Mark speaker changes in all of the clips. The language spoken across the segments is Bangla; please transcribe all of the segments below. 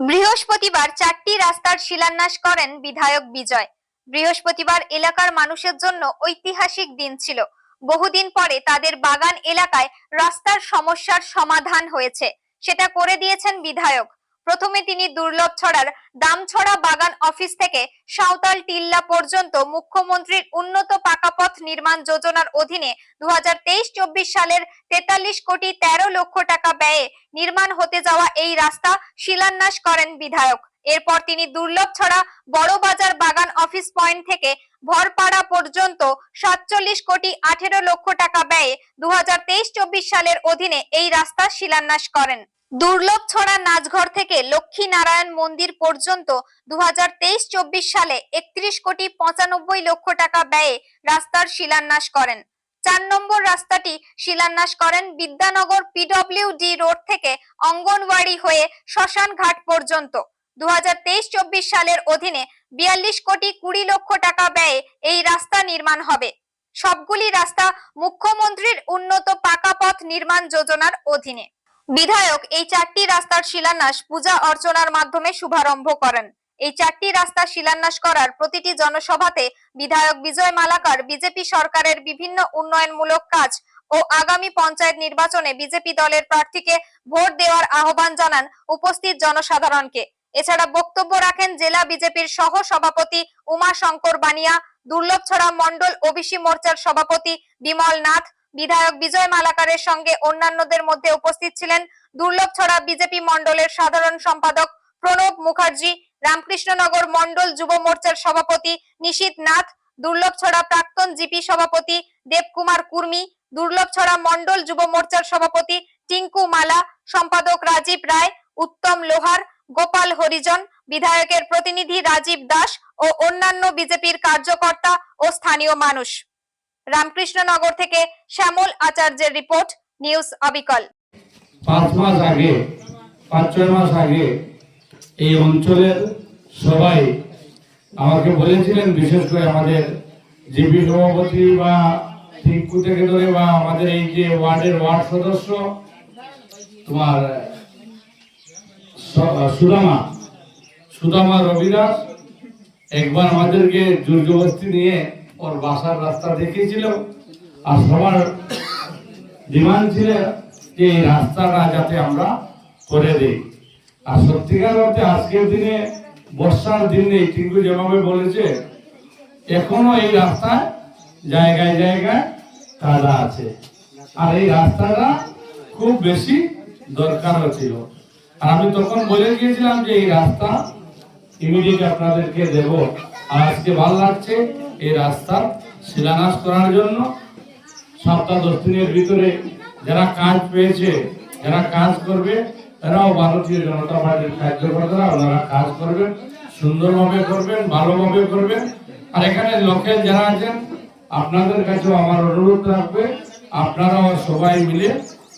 Speaker 1: বৃহস্পতিবার চারটি রাস্তার শিলান্যাস করেন বিধায়ক বিজয়। বৃহস্পতিবার এলাকার মানুষের জন্য ঐতিহাসিক দিন ছিল। বহুদিন পরে তাদের বাগান এলাকায় রাস্তার সমস্যার সমাধান হয়েছে। সেটা করে দিয়েছেন বিধায়ক। প্রথমে তিনি দুর্লভ ছড়ার দামছড়া বাগান অফিস থেকে সাঁওতাল টিল্লা পর্যন্ত মুখ্যমন্ত্রীর উন্নত পাকাপথ নির্মাণ যোজনার অধীনে দু হাজার সালের তেতাল্লিশ কোটি তেরো লক্ষ টাকা ব্যয়ে নির্মাণ হতে যাওয়া এই রাস্তা শিলান্যাস করেন বিধায়ক। এরপর তিনি দুর্লভ ছড়া বড় বাজার বাগান অফিস পয়েন্ট থেকে ভরপাড়া পর্যন্ত সাতচল্লিশ কোটি আঠেরো লক্ষ টাকা ব্যয়ে দু হাজার সালের অধীনে এই রাস্তা শিলান্যাস করেন। দুর্লভ ছড়া নাচঘর থেকে লক্ষ্মী নারায়ণ মন্দির পর্যন্ত দু হাজার সালে একত্রিশ কোটি পঁচানব্বই লক্ষ টাকা ব্যয়ে রাস্তার শিলান্যাস করেন। চার নম্বর রাস্তাটি শিলান্যাস করেন বিদ্যানগর পিডব্লিউডি রোড থেকে অঙ্গনওয়াড়ি হয়ে শ্মশান ঘাট পর্যন্ত। দু হাজার সালের অধীনে বিয়াল্লিশ কোটি কুড়ি লক্ষ টাকা ব্যয়ে এই রাস্তা নির্মাণ হবে। সবগুলি রাস্তা মুখ্যমন্ত্রীর উন্নত পাকা পথ নির্মাণ যোজনার অধীনে। বিধায়ক এই চারটি রাস্তার শিলান্যাস পূজা অর্চনার মাধ্যমে শুভারম্ভ করেন। এই চারটি রাস্তা শিলান্যাস করার প্রতিটি জনসভাতে বিধায়ক বিজয় মালাকার, বিজেপি সরকারের বিভিন্ন উন্নয়নমূলক কাজ ও আগামী পঞ্চায়েত নির্বাচনে বিজেপি দলের প্রার্থীকে ভোট দেওয়ার আহ্বান জানান উপস্থিত জনসাধারণকে। এছাড়া বক্তব্য রাখেন জেলা বিজেপির সহ সভাপতি উমা শঙ্কর বানিয়া দুর্লভছড়া মন্ডল ওবিসি মোর্চার সভাপতি বিমল নাথ বিধায়ক বিজয় মালাকারের সঙ্গে অন্যান্যদের মধ্যে উপস্থিত ছিলেন দুর্লভছড়া বিজেপি মন্ডলের সাধারণ সম্পাদক প্রণব মুখার্জি, রামকৃষ্ণনগর মন্ডল যুব মোর্চার সভাপতি নিশীত নাথ দুর্লভছড়া প্রাক্তন জিপি সভাপতি দেবকুমার কুর্মি দুর্লভছড়া মন্ডল যুব মোর্চার সভাপতি টিঙ্কু মালা, সম্পাদক রাজীব রায়, উত্তম লোহার, গোপাল হরিজন, বিধায়কের প্রতিনিধি রাজীব দাস ও অন্যান্য বিজেপির কার্যকর্তা ও স্থানীয় মানুষ। রামকৃষ্ণনগর থেকে শ্যামল আচার্যের রিপোর্ট, নিউজ অবিকল।
Speaker 2: পাঁচ মাস আগে, পাঁচ ছয় মাস আগে এই অঞ্চলের সবাই আমাকে বলেছিলেন, বিশেষ করে আমাদের জিপি সভাপতি বা টিঙ্কু থেকে ধরে বা আমাদের এই যে ওয়ার্ডের ওয়ার্ড সদস্য, তোমার সুদামা সুদামা রবিদাস, একবার আমাদেরকে দুর্গবস্তি নিয়ে ওর বাসার রাস্তা দেখিয়েছিল আর সবার ডিমান্ড ছিল যে এই রাস্তাটা যাতে আমরা করে দিই। আর সত্যিকার অর্থে আজকের দিনে, বর্ষার দিনে টিঙ্কু যেভাবে বলেছে, এখনও এই রাস্তায় জায়গায় জায়গায় কাদা আছে। আর এই রাস্তাটা খুব বেশি দরকারও ছিল। আর আমি তখন বলে গিয়েছিলাম যে এই রাস্তা ইমিডিয়েট আপনাদেরকে দেব। আর আজকে ভালো লাগছে এই রাস্তা শিলান্যাস করার জন্য। সপ্তাহ দশ দিনের ভিতরে যারা কাজ পেয়েছে, যারা কাজ করবে, তারাও ভারতীয় জনতা পার্টির কার্যকর্তারা ওনারা কাজ করবেন, সুন্দরভাবে করবেন, ভালোভাবে করবেন। আর এখানে লোকের যারা আছেন, আপনাদের কাছেও আমার অনুরোধ থাকবে, আপনারাও সবাই মিলে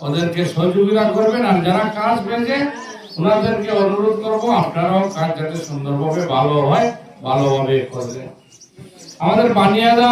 Speaker 2: ওদেরকে সহযোগিতা করবেন। আর যারা কাজ পেয়েছে, ওনাদেরকে অনুরোধ করব, আপনারাও কাজ যাতে সুন্দরভাবে ভালো হয়। ভালোভাবে করবে আমাদের বানিয়াদা